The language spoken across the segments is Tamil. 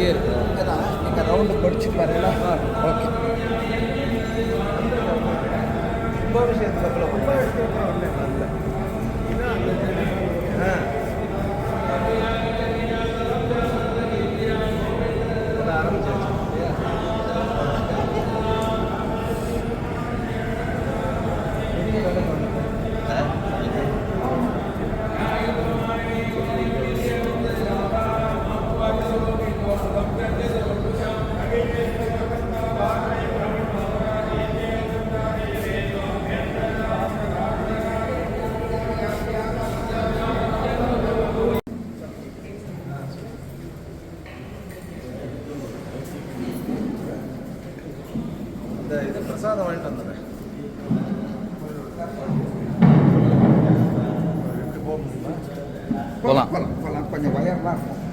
பண்ணுறேன் ஓ இங்கே அதான் நீங்கள் ரவுண்டு படிச்சுட்டு வரல ஓகே. கும்பாபிஷேகத்துக்கு அப்புறம் ஆ. இந்த இது பிரசாதம் வாங்கிட்டு வந்துடுறேன் எப்படி போக முடியுமா போகலாம் போகலாம். கொஞ்சம் வயர்லாம் இருக்கும்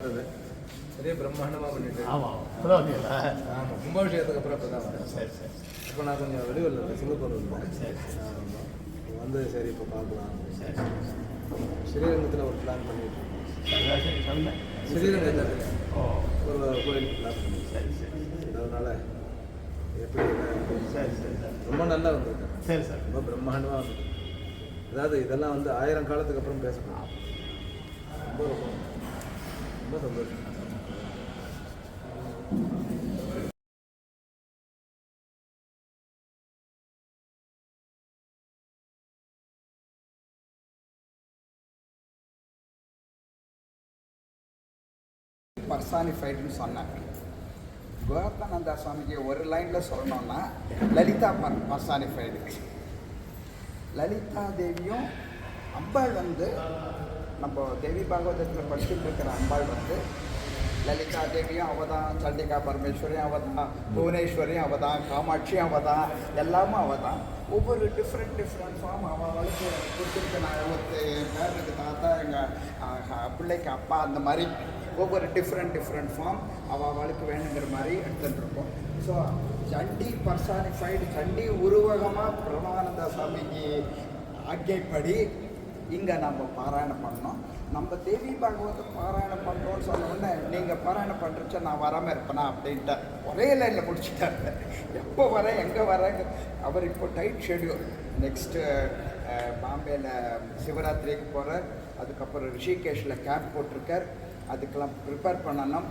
அது பெரிய பிரம்மாண்டமாக பண்ணிட்டு. ஆமாம் கும்பாபிஷேகத்துக்கு அப்புறம் இப்போ தான் சரி சரி. இப்போ நான் கொஞ்சம் வெளியூரில் சிங்கப்பூர் இருந்தேன் சரி. வந்து சரி இப்போ பார்க்கலாம். சரி ஸ்ரீரங்கத்தில் ஒரு பிளான் பண்ணிட்டு இருக்கோம். ஸ்ரீரங்கத்தில் ஒரு கோயில் பிளான் பண்ணி சரி சரி அதனால எப்படி சரி சரி ரொம்ப நல்லா வந்திருக்கு. சரி சார். ரொம்ப பிரம்மாண்டமாக வந்திருக்கு. அதாவது இதெல்லாம் வந்து ஆயிரம் காலத்துக்கு அப்புறம் பேசணும் ரொம்ப ரொம்ப ரொம்ப சந்தோஷம். பர்சானிஃபைடுன்னு சொன்னாங்க. கோரத்தானந்தா சுவாமிக்கு ஒரு லைனில் சொல்லணும்னா லலிதா பர் பர்சானிஃபைடு லலிதா தேவியும் அம்பாள் வந்து நம்ம தேவி பாகவதத்தில் படிச்சுட்டு இருக்கிற அம்பாள் வந்து லலிதா தேவியும் அவ தான் சண்டிகா பரமேஸ்வரியும் அவ தான் புவனேஸ்வரியும் அவ தான் காமாட்சியும் அவ தான் எல்லாமும் அவ தான் ஒவ்வொரு டிஃப்ரெண்ட் டிஃப்ரெண்ட் ஃபார்ம் அவளுக்கு கொடுத்துருக்கு. நான் ஒருத்தர் என் பேருக்கு தாத்தா எங்கள் பிள்ளைக்கு அப்பா அந்த மாதிரி. ஒவ்வொரு டிஃப்ரெண்ட் டிஃப்ரெண்ட் ஃபார்ம் அவள் அவளுக்கு வேணுங்கிற மாதிரி எடுத்துகிட்டு இருக்கோம். ஸோ சண்டி பர்சானிஃபைடு சண்டி உருவகமாக பிரமானந்த சாமிக்கு ஆக்கைப்படி இங்கே நம்ம பாராயணம் பண்ணோம். நம்ம தேவி பாகவத பாராயணம் பண்ணுறோன்னு சொன்ன உடனே நீங்கள் பாராயணம் பண்ணுறச்ச நான் வராமல் இருப்பேனா? அப்படின்ட்டு ஒரே லைனில் முடிச்சுட்டாங்க எப்போ வரேன் எங்கே வரேங்க அவர் இப்போ டைட் ஷெட்யூல் நெக்ஸ்ட்டு பாம்பேயில் சிவராத்திரிக்கு போகிறார் அதுக்கப்புறம் ரிஷிகேஷில் கேம்ப் போட்டிருக்கார். அதுக்கெல்லாம் ப்ரிப்பேர் பண்ணணும்.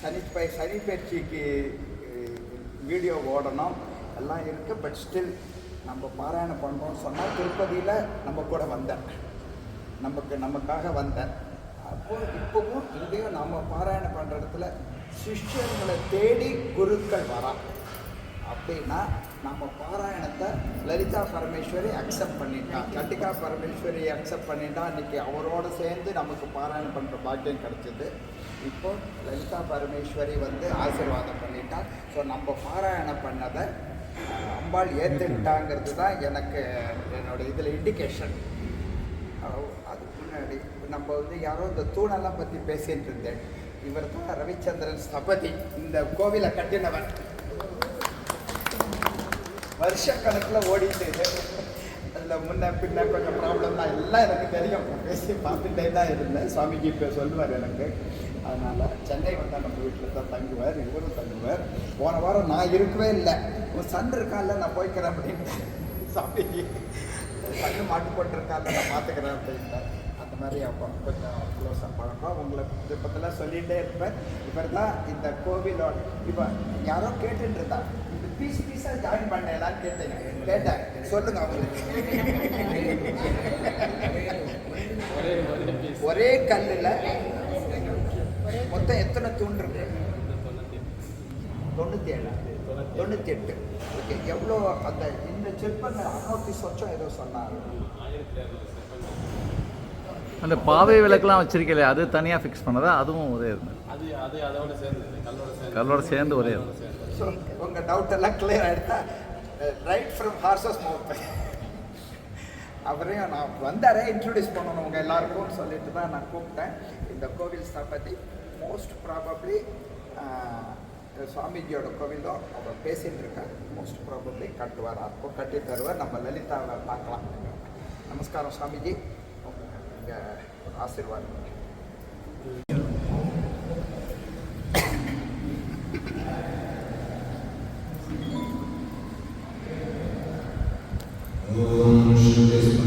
சனி பய சனி பயிற்சிக்கு வீடியோ ஓடணும். எல்லாம் இருக்குது பட் ஸ்டில் நம்ம பாராயணம் பண்ணுறோம்னு சொன்னால் திருப்பதியில் நம்ம கூட வந்தேன். நமக்கு நமக்காக வந்தேன். அப்போ இப்போவும் இங்கேயும் நம்ம பாராயணம் பண்ணுற இடத்துல சிஷ்யர்களை தேடி குருக்கள் வரா அப்படின்னா நம்ம பாராயணத்தை லலிதா பரமேஸ்வரி அக்செப்ட் பண்ணிட்டா. கட்டிகா பரமேஸ்வரி அக்செப்ட் பண்ணிட்டா இன்னைக்கு அவரோட சேர்ந்து நமக்கு பாராயணம் பண்ணுற பாக்கியம் கிடைச்சிது. இப்போ லலிதா பரமேஸ்வரி வந்து ஆசீர்வாதம் பண்ணிட்டா. ஸோ நம்ம பாராயணம் பண்ணதை அம்பாள் ஏற்றுக்கிட்டாங்கிறது தான் எனக்கு என்னோட இதில் இண்டிகேஷன் அதுக்கு முன்னாடி நம்ம வந்து யாரோ இந்த தூணெல்லாம் பற்றி பேசிகிட்டு இருந்தேன். இவர் தான் ரவிச்சந்திரன் ஸ்தபதி இந்த கோவிலை கட்டினவர். வருஷக்கணக்கில் ஓடிட்டு அதில் முன்ன பின்ன கொஞ்சம் ப்ராப்ளம்லாம் எல்லாம் எனக்கு தெரியும். பேசி பார்த்துட்டே தான் இருந்தேன். சுவாமிஜி இப்போ சொல்லுவார் எனக்கு. அதனால் சென்னை வந்தால் நம்ம வீட்டில் தான் தங்குவார் இவரும் தங்குவார். போன வாரம் நான் இருக்கவே இல்லை. ஒரு சன் இருக்கால நான் போய்க்கிறேன் அப்படின்ட்டு சுவாமிஜி கண்ணு மாட்டு போட்டிருக்கால நான் பார்த்துக்கிறேன் அப்படின்ட்டேன் அந்த மாதிரி அப்போ கொஞ்சம் க்ளோஸாக பழக்கம். உங்களை விருப்பத்தில் சொல்லிகிட்டே இருப்பேன். இவர் தான் இந்த கோவிலோட இப்போ யாரோ கேட்டுட்டு இருந்தா. பீஸ் பீஸாக ஜாயின் பண்ணலான்னு கேட்டேன். கேட்டேன். சொல்லுங்க அவங்களுக்கு. ஒரே கல்லில் மொத்தம் எத்தனை தூண் இருக்கு? தொண்ணூற்றி ஏழு தொண்ணூற்றி எட்டு ஓகே எவ்வளோ அந்த இந்த சிற்பங்க அறுநூத்தி சொச்சம் ஏதோ சொன்னார் அந்த பாவை விளக்கெல்லாம் வச்சிருக்கல அது தனியாக ஃபிக்ஸ் பண்ணதா? அதுவும் ஒரே இருந்தது அது அது அதோட சேர்ந்து கல்லோட சேர்ந்து. ஒரே இருந்தது ஸோ உங்கள் டவுட் எல்லாம் கிளியர் ஆகிடுதா ரைட் ஃப்ரம் ஹார்சஸ் மவுத் அவரையும் நான் வந்தாரே இன்ட்ரடியூஸ் பண்ணணும் உங்கள் எல்லாருக்கும் சொல்லிட்டு தான் நான் கூப்பிட்டேன். இந்த கோவில் ஸ்தாபதி மோஸ்ட் ப்ராபப்ளி சுவாமிஜியோட கோவிலும் அவர் பேசிகிட்டு இருக்கார். மோஸ்ட் ப்ராபப்ளி கட்டுவார் அப்போ கட்டி தருவார். நம்ம லலிதாவை பார்க்கலாம். நமஸ்காரம் சுவாமிஜி. உங்கள் ஆசீர்வாதம்.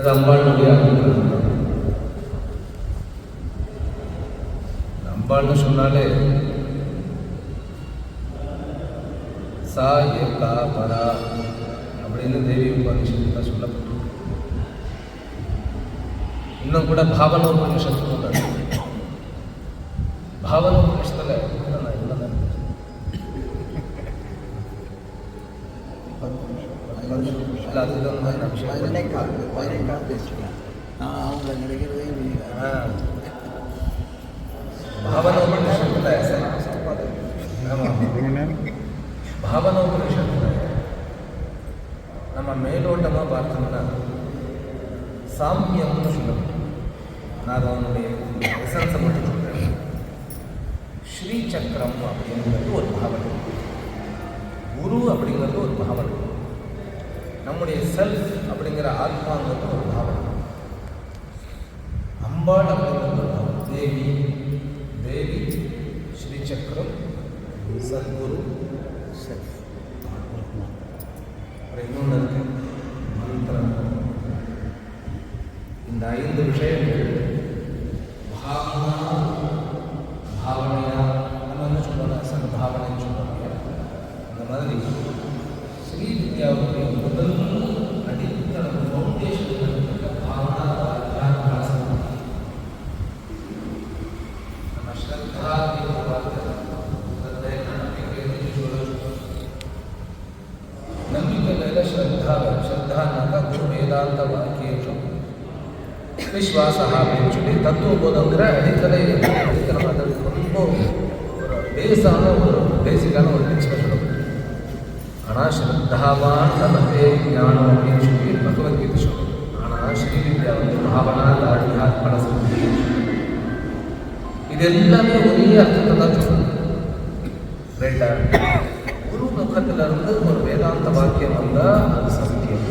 அது அம்பாளுடைய அனுகிரகம் அம்பாள்னு சொன்னாலே சா கா பரா அப்படின்னு தேவி உபனிஷத்தில் சொல்லப்பட்டு இன்னும் கூட பாவனோபனிஷத்து கூட அதுதான் நான் விஷயம் பதினே கால் பதினே கால் பேசிக்கலாம் நான் அவங்கள நினைக்கிறதே பாவனோபனிஷத்தில் பாவனோபனிஷத்தில் நம்ம மேலோட்டமாக பார்த்தோம்னா சாமியம்னு ஆத்மாங்கிறது ஒரு பாவனை அம்பாள் அப்படிங்கிறது ஒரு பாவனை தேவி தேவி ஸ்ரீசக்கரம் சத்குரு செல்ஃப் அப்புறம் இன்னொன்று இருக்கு. மந்திரம். இந்த ஐந்து விஷயம் பாவனா பாவனையா நம்ம என்ன சொல்றோம் சன்பாவனைன்னு சொல்றோம் இல்லையா? அந்த மாதிரி ஸ்ரீ வித்யாவுடைய முதல் அடித்தளம் ஃபவுண்டேஷன் பாவனா தியானம் நம்ம ஸ்ரத்தா அப்படின்னு வார்த்தை ஸ்ரத்தை நம்பிக்கை என்று சொல்லணும் ನಂಬಿಕೆ ಮೇಲೆ ಶ್ರದ್ಧಾ ಶ್ರದ್ಧಾ ಅನ್ನಕ ಗುರು ವೇದಾಂತ ವಾಕ್ಯೇಶು ವಿಶ್ವಾಸ அப்படின்னு சொல்லி தத்துவபோதம் ಅಂದ್ರೆ அடித்தளை அடித்தளம் அது ரொம்ப ஒரு பேஸான ஒரு பேசிக்கான ஒரு டெக்ஸ்ட் சொல்லணும் ஆனால் ஸ்ரத்தாவான் நமதே ஞானம் அப்படின்னு சொல்லி பகவத்கீதை சொல்லும் ஆனால் ஸ்ரீவித்யா வந்து பாவனா தாடியா பலசக்தி இது எல்லாமே ஒரே அர்த்தத்தை தான் சொல்லுது ரைட்டா குரு முகத்துல இருந்து ஒரு வாக்கியம் வந்தால் அது சத்தியம்.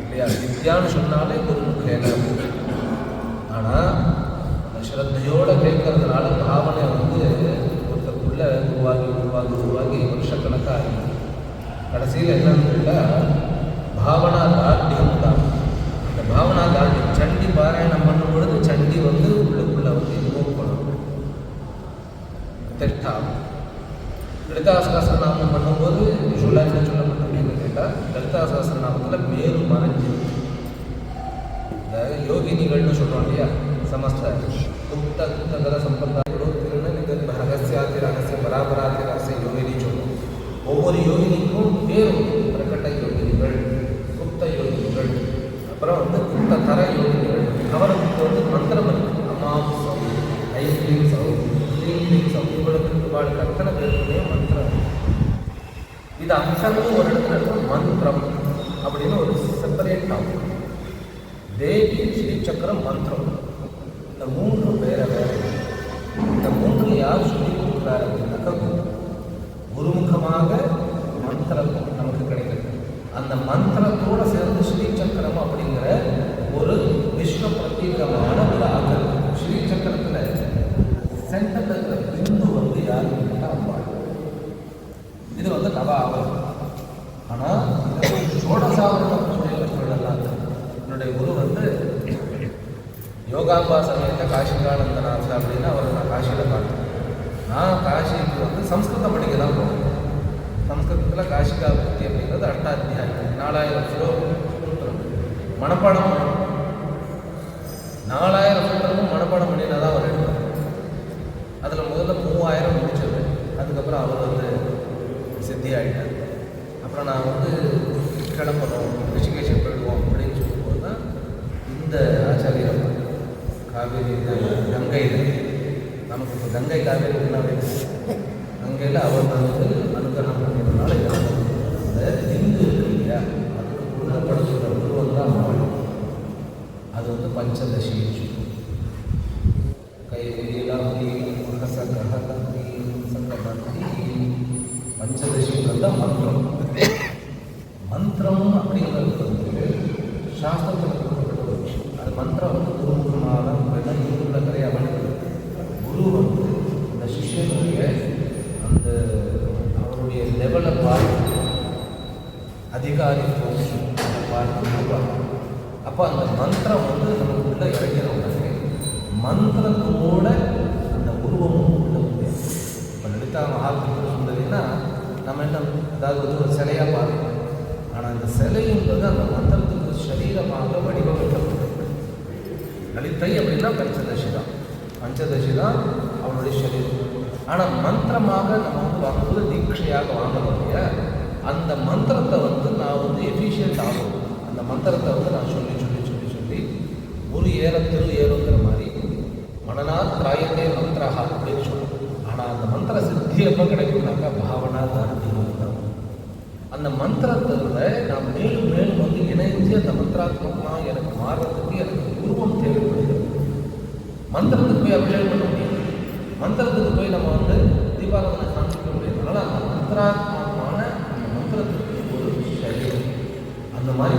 இல்லையா? வித்யான்னு சொன்னாலே குருமுகேன ஆனால் அந்த ஸ்ரத்தையோட கேட்கறதுனால பாவனை வந்து ஒருத்தருக்குள்ள உருவாகி உருவாகி உருவாகி வருஷக்கணக்காக. கடைசியில் என்னன்னு கேட்டால் பாவனா தார்டியம் தான் அந்த பாவனா தார்டியம் சண்டி பாராயணம் பண்ணும் பொழுது சண்டி வந்து உள்ளுக்குள்ளே வந்து இன்வோக் பண்ணணும் திட்டம் லலிதா யோகினிகள் வந்து மந்திரம் இருக்குது அம்மாம் சவு ஐந்து சவு ஸ்ரீம் சவு இவளுக்கு வாழ்க்கை அத்தனை பேருக்குமே மந்திரம். இது அம்சங்களும் ஒரு இடத்துல இருக்கும். மந்திரம் அப்படின்னு ஒரு செப்பரேட் டாபிக் தேவி ஸ்ரீ சக்கரம் மந்திரம். இந்த மூன்று பேரை வேற. இந்த மூன்று யார் சொல்லி கொடுக்குறாரு அப்படின்னாக்கா குருமுகமாக மந்திரம் நமக்கு கிடைக்கிறது. அந்த மந்திரத்தோட சேர்ந்து ஸ்ரீ சக்கரம் அப்படிங்கிற ஒரு விஸ்வ பிரத்யேகமான ஒரு ஆக்கல் ஸ்ரீ சக்கரத்துல சென்டர்ல இருக்கிற பிந்து வந்து யாருன்னு கேட்டா அம்பாள் இது வந்து நவ ஆவரணம் ஆனால் சோடசாவரணம் சொல்லலாம் என்னுடைய குரு வந்து யோகாம்பா என்ன காஷிகானந்தநாத் அப்படின்னு அவரை நான் காஷியில் பார்த்தேன் நான் காஷிக்கு வந்து சம்ஸ்கிருதம் படிக்க தான் போனேன் சம்ஸ்கிருதத்தில் காஷிகா பக்தி அப்படிங்கிறது அஷ்டாத்தியாயம் நாலாயிரம் ஸ்லோகம் மனப்பாடம் பண்ணணும். நாலாயிரம் சூத்திரமும் மனப்பாடம் பண்ணினா தான் அவர் எடுத்தார் அதில் முதல்ல மூவாயிரம் முடிச்சது அதுக்கப்புறம் அவர் வந்து சித்தி ஆகிட்டார் அப்புறம் நான் வந்து கிளம்பணும் ரிஷிகேஷன் போயிடுவோம் அப்படின்னு சொல்லும்போது தான் இந்த ஆச்சாரியர் காவேரி இந்த கங்கையில். நமக்கு இப்போ கங்கை காவேரி என்ன கங்கையில் அவர் வந்து அனுகிரகம் பண்ணியதுனால எனக்கு இந்து இருக்கு இல்லையா? அதுக்கு கொடுக்கப்படுகிற உருவம் தான் அது வந்து பஞ்சதசி கைலாந்தி சகஹந்தி சகபந்தி பஞ்சதசிங்கிறது தான் மந்திரம் மந்திரம் அப்படிங்கிறது வந்து சாஸ்திரத்தில் கொடுக்கப்பட்ட ஒரு விஷயம் அது மந்திரம் வந்து குருமுகமாக தான் அப்படின்னா இந்துள்ள நிறைய அமைப்பு குரு வந்து அந்த சிஷ்யனுடைய அந்த அவருடைய லெவலை பார்த்து அதிகாரி பார்த்து அப்போ அந்த மந்திரம் வந்து நமக்கு உள்ள இறங்கிற உடனே மந்திரத்தோட அந்த உருவமும் உள்ள முடியும் இப்போ லலிதா மகாத்மா சுந்தரின்னா நம்ம என்ன அதாவது வந்து ஒரு சிலையாக பார்க்கணும். ஆனால் அந்த சிலை என்பது அந்த மந்திரத்துக்கு சரீரமாக வடிவமைக்கப்பட்டது. லலிதை அப்படின்னா பஞ்சதசி தான். பஞ்சதசி தான் அவனுடைய சரீரம். ஆனால் மந்திரமாக நம்ம வந்து வாங்கும்போது தீட்சையாக வாங்கக்கூடிய அந்த மந்திரத்தை வந்து நான் வந்து எஃபிஷியன்ட் ஆகும். அந்த மந்திரத்தை வந்து நான் சொல்லி சொல்லி சொல்லி சொல்லி ஒரு ஏற ஏறுங்கிற மாதிரி மனநாத் திராயத்தே மந்திரஹா அப்படின்னு சொல்லுவோம் ஆனால் அந்த மந்திர சித்தி எப்போ கிடைக்கும்னாக்கா பாவனா தாரதி மந்திரம். அந்த மந்திரத்தோட நான் மேலும் மேலும் வந்து இணைஞ்சு அந்த மந்திராத்மகமாக எனக்கு மாறுறதுக்கு எனக்கு உருவம் தேவைப்படுகிறது. மந்திரத்துக்கு போய் அபிஷேகம் பண்ண முடியாது. மந்திரத்துக்கு போய் நம்ம வந்து தீபாராதனை காமிக்க முடியும் அதனால் அந்த மந்திராத்மகமான அந்த மந்திரத்துக்கு ஒரு சரீரம். அந்த மாதிரி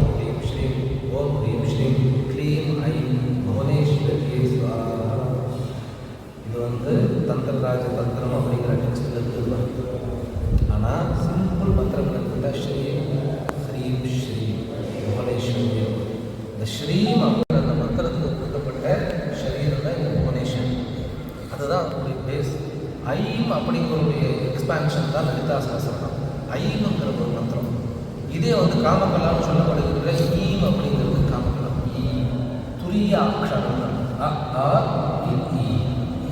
ஆ இ ஈ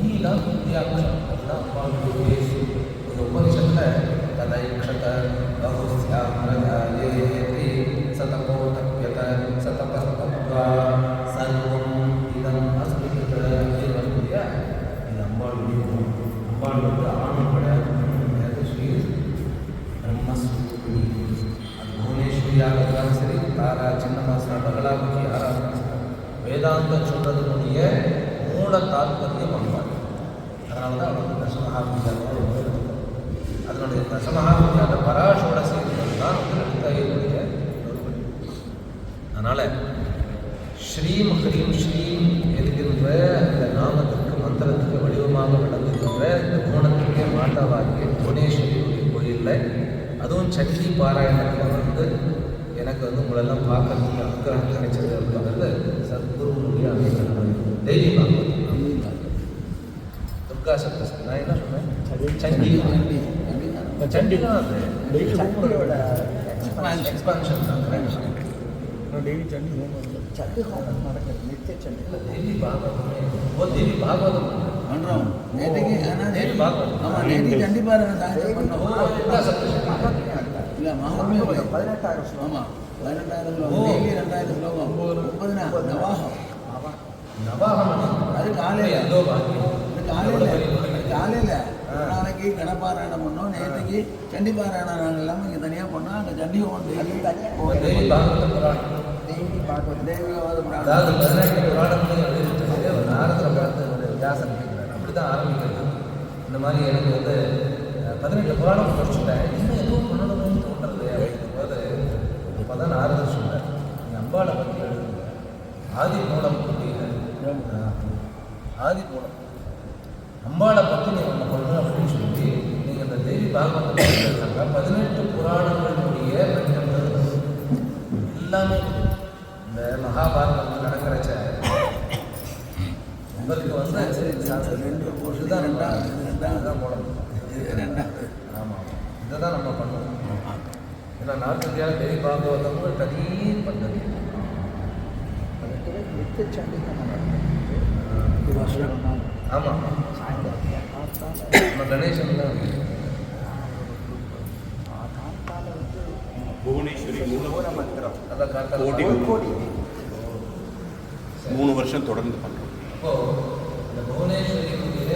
ஈலாம் துரிய அக்ஷரம் அதுதான் அம்மாவுடைய பேஸ் இந்த உபனிஷத்தில் ததைக்ஷத பகுஸ்யாமிரகாயேதி சதபோதப்யத சதபஸ்தப்வா சர்வம் இதம் அஸ்மித அப்படின்னு வருது இல்லையா இது அம்பாளுடைய குணம். அம்பாள் வந்து ஆணுப்பட ஸ்ரீ பிரம்மஸ்வரூபிணி அது புவனேஸ்வரியாக இருந்தாலும் சரி தாரா சின்னமாசா பகலாமுகி ஆராதனை வேதாந்தம் சொல்றதுனுடைய மூல தாத்பரியம் அம்பாள் அதனால தான் அது வந்து தசமஹாவித்யாவில் அதனுடைய தசமஹாவித்யாத பராஷோட சேர்ந்தது தான் வந்து லலிதாயினுடைய அதனால் ஸ்ரீம் ஹ்ரீம் ஸ்ரீம் என்கின்ற அந்த நாமத்துக்கு மந்திரத்துக்கு வடிவமாக விளங்குகின்ற இந்த கோணத்துக்கே மாட்டாவாகிய புவனேஸ்வரியுடைய கோயிலில் அதுவும் சக்தி பாராயணத்தில் வந்து எனக்கு வந்து உங்களெல்லாம் பார்க்கறதுக்கு அனுகிரகம் கிடைச்சது அப்படிங்கிறது சத்குருவுடைய அனுகிரகம் டெய்லி பார்க்கணும். துர்கா சப்தஸ்தி நான் என்ன சொன்னேன்? சண்டி சண்டி தான் அது. எக்ஸ்பான்ஷன் தான் டெய்லி சட்னி ஹோமம் சட்டு ஹோமம் நடக்குது நித்திய சண்டி. தேவி பாகவதமே ஓ தேவி பாகவதம். பண்றோம். நேற்றுக்கு ஆனால் தேவி பாகவதம். ஆமாம் நேற்றுக்கு கண்டிப்பாக சாயந்தரம் ஓ பண்ணோம் இல்லை மகாத்மியம் பதினெட்டாயிரம் ஸ்லோகம். ஆமாம் பதினெட்டாயிரம் ஸ்லோகம். டெய்லி ரெண்டாயிரம் ஸ்லோகம். முப்பதுனா நவாகம். நவாகம். அது காலையில். இது காலையில். காலையில். நாளைக்கு கணப்பாராயணம் பண்ணோம். நேற்றுக்கு சண்டி பாராயணம் நாங்கள் எல்லாமே இங்கே தனியாக பண்ணோம் அங்கே சண்டி ஹோமம் அது டெய்லி தனியாக தேவி பாகவத புராணம் அதாவது பதினெட்டு புராணங்களையும் எழுதிட்டு ஒரு நாரத்தில் பார்த்து ஒரு வியாசன் கேட்குறாரு அப்படி தான் ஆரம்பிக்கிறது. இந்த மாதிரி எனக்கு வந்து பதினெட்டு புராணம் படிச்சுட்டேன் இன்னும் எதுவும் பண்ணணும்னு தோன்றது அப்படிங்கும் போது இப்போ தான் நாரதர் சொன்னார் நீ அம்பாளை பற்றி எழுதுங்க. ஆதி மூலம் அப்படின்னு ஆதி மூலம். அம்பாளை பற்றி நீ ஒன்று பண்ணணும் அப்படின்னு சொல்லி நீங்கள் இந்த தேவி பாகவத்தை பதினெட்டு புராணங்கள் பிரச்சனை எல்லாமே இந்த மகாபாரதம் நடக்கிறச்ச உங்களுக்கு வந்து ரெண்டு இதுதான் ரெண்டாவது ரெண்டாவது தான் போடணும் ரெண்டாவது ஆமாம் இதை தான் நம்ம பண்ணணும் நார்த் இந்தியாவில் தேவி பாகவதம் ஒரு தனி வருஷம் ஆமாம் நம்ம கணேசன் தான் புவனேஸ்வரி கோடி. கோடி. மூணு வருஷம் தொடர்ந்து பண்ணுறோம் இப்போ இந்த புவனேஸ்வரியினுடைய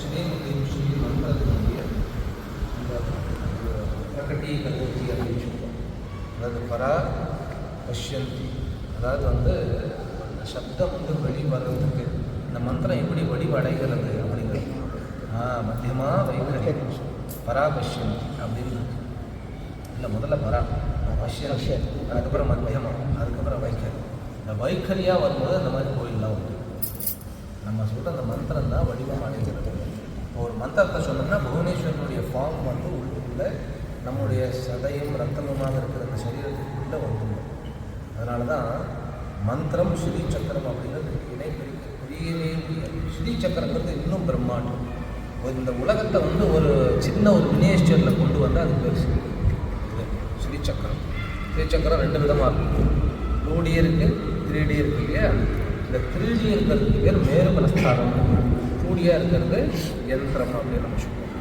ஸ்ரீமதி ஸ்ரீ மந்திரத்தினுடைய இந்த பிரகட்டி கதோத்தி அப்படின்னு சொல்லுவோம் அதாவது பரா பஷ்யந்தி. அதாவது வந்து அந்த சப்தம் வந்து வெளிவரதுக்கு இந்த மந்திரம் எப்படி வடிவடைகிறது அப்படிங்கிறது. ஆ மத்தியமா வைகரி பரா பஷ்யந்தி அப்படின்னு இல்லை முதல்ல பரா பஷ்யந்தி அதுக்கப்புறம் மத்தியமா அதுக்கப்புறம் வைகரி இந்த வைகரியாக வரும்போது அந்த மாதிரி கோயிலெலாம் உண்டு. நம்ம சொல்கிற அந்த மந்திரம் தான் வடிவம் அடைகிறது இப்போ ஒரு மந்திரத்தை சொன்னோம்னா புவனேஸ்வரனுடைய ஃபார்ம் வந்து உள்ள நம்முடைய சதையும் ரத்தமுமாக இருக்கிற அந்த சரீரத்துக்குள்ளே வந்துடும். அதனால தான் மந்திரம் ஸ்ரீ சக்கரம் அப்படிங்கிறது இணை பிரிக்க புரியவே முடியாது. ஸ்ரீ சக்கரங்கிறது இன்னும் பிரம்மாண்டம். இந்த உலகத்தை வந்து ஒரு சின்ன ஒரு மினியேஸ்டரில் கொண்டு வந்தால் அது பெருசு. இது ஸ்ரீ சக்கரம். ஸ்ரீ சக்கரம் ரெண்டு விதமாக இருக்கும் டூ டி இருக்குது த்ரீ டி இருக்கு இல்லையா? இந்த த்ரீ டி இருக்கிறதுக்கு பேர் மேறு மனஸ்தானம் டூடியாக இருக்கிறது யந்திரம் அப்படின்னு நம்ம சொல்லுவோம்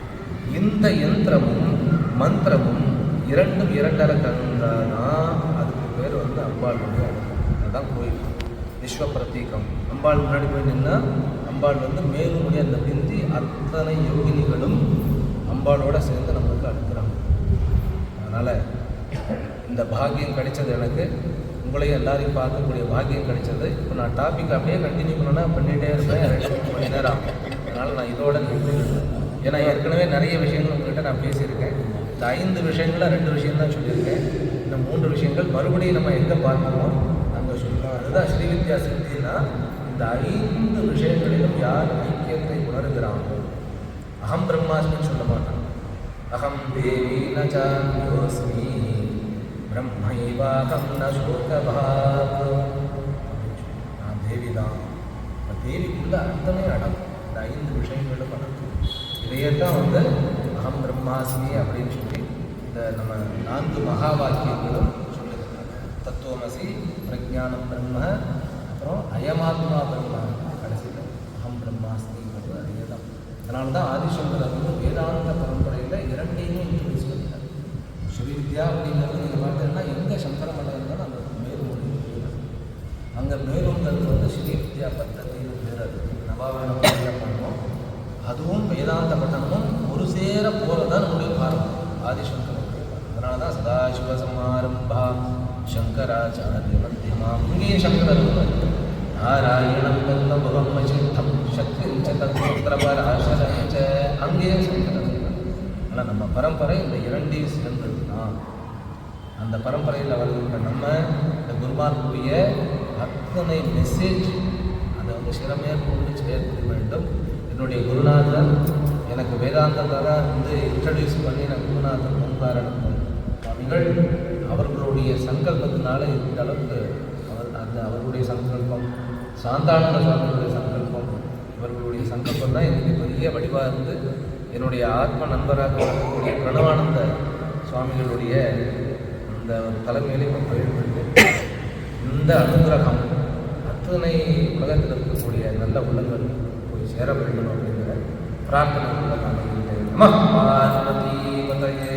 இந்த யந்திரமும் மந்திரமும் இரண்டும் இரண்டால கலந்தாதான் அதுக்கு பேர் வந்து அம்பாளுடைய அதுதான் கோயில். விஸ்வ பிரதீகம். அம்பாள் முன்னாடி போய் நின்னா அம்பாள் வந்து மேலுடைய அந்த பிந்தி அத்தனை யோகினிகளும் அம்பாளோட சேர்ந்து நம்மளுக்கு அனுப்புகிறாங்க அதனால் இந்த பாக்கியம் கிடைச்சது எனக்கு. உங்களையும் எல்லாரையும் பார்க்கக்கூடிய பாக்கியம் கிடைச்சது. இப்போ நான் டாபிக் அப்படியே கண்டினியூ பண்ணேன்னா பண்ணிகிட்டே இருப்பேன். ரெண்டு மூணு மணி நேரம். அதனால் நான் இதோட நின்று ஏன்னா ஏற்கனவே நிறைய விஷயங்கள் உங்கள்கிட்ட நான் பேசியிருக்கேன். இந்த ஐந்து விஷயங்களில் ரெண்டு விஷயம் தான் சொல்லியிருக்கேன். இந்த மூன்று விஷயங்கள் மறுபடியும் நம்ம எங்கே பார்க்கணுமோ அங்கே சொல்லலாம். அதுதான் ஸ்ரீவித்யா சித்தின்னா இந்த ஐந்து விஷயங்களிலும் யார் ஐக்கியத்தை உணர்கிறாங்களோ அகம் பிரம்மாஸ்மின்னு சொல்ல மாட்டான். அகம் தேவி நோஸ்மி பிரம்மைவாகம் ந சோகபாக் நான் தேவி தான் தேவிக்குள்ள அர்த்தமே அடங்கும். இந்த ஐந்து விஷயங்களும் அடங்கும். இதையே தான் வந்து அகம் பிரம்மாஸ்மி அப்படின்னு சொல்லி இந்த நம்ம நான்கு மகா வாக்கியங்களும் சொல்லியிருக்காங்க. தத்துவமசி பிரஜானம் பிரம்ம அப்புறம் அயமாத்மா பிரம்ம கடைசியில் அகம் பிரம்மாஸ்மிங்கிறது அதே தான். அதனால தான் ஆதிசங்கரர் வந்து வேதாந்த பரம்பரையில் இரண்டையுமே இன்ட்ரடியூஸ் பண்ணிட்டார். ஸ்ரீவித்யா அப்படிங்கிறது நீங்கள் பார்த்தீங்கன்னா எங்கே சங்கர மண்டலம் இருந்தாலும் அந்த மேலும் அங்கே மேலுங்கிறது வந்து ஸ்ரீவித்யா பத்தத்தின்னு பேர் அது. நவாவரணம் பண்ணுவோம். பண்ணோம் அதுவும் வேதாந்த பட்டணமும் ஒரு சேர போகிறது தான் நம்முடைய பாரம் ஆதிசங்கர் அதனால தான் சதாசிவ சமாரம்பா சங்கராச்சாரிய மத்தியமா இங்கேயும் சங்கரர் வருவார். நாராயணம் பிரம்ம சித்தம் சக்தி தத்புத்திரபராசரஞ்ச அங்கேயும் சங்கரர் ஆனால் நம்ம பரம்பரை இந்த இரண்டையும் சேர்ந்தது தான். அந்த பரம்பரையில் வருகின்ற நம்ம இந்த குருமார்களுடைய அத்தனை மெசேஜ் அதை வந்து சிறமையாக கொண்டு சேர்க்க வேண்டும். என்னுடைய குருநாதர் எனக்கு வேதாந்தத்தால் வந்து இன்ட்ரடியூஸ் பண்ணி எனக்கு குருநாதர் ஓங்காரன் சுவாமிகள் அவர்களுடைய சங்கல்பத்தினால இந்த அளவுக்கு அவர் அந்த அவர்களுடைய சங்கல்பம் சாந்தானந்த சுவாமிகளுடைய சங்கல்பம் இவர்களுடைய சங்கல்பம் தான் எனக்கு பெரிய வடிவாக இருந்து என்னுடைய ஆத்ம நண்பராக இருக்கக்கூடிய பிரணவானந்த சுவாமிகளுடைய அந்த ஒரு தலைமையிலே இப்போ இந்த அனுகிரகம் அத்தனை உலகத்தில் இருக்கக்கூடிய நல்ல உள்ளங்கள் போய் சேர வேண்டும் அப்படிங்கிற பிரார்த்தனை நான் இருக்கிறேன். நம பார்வதி பதையே.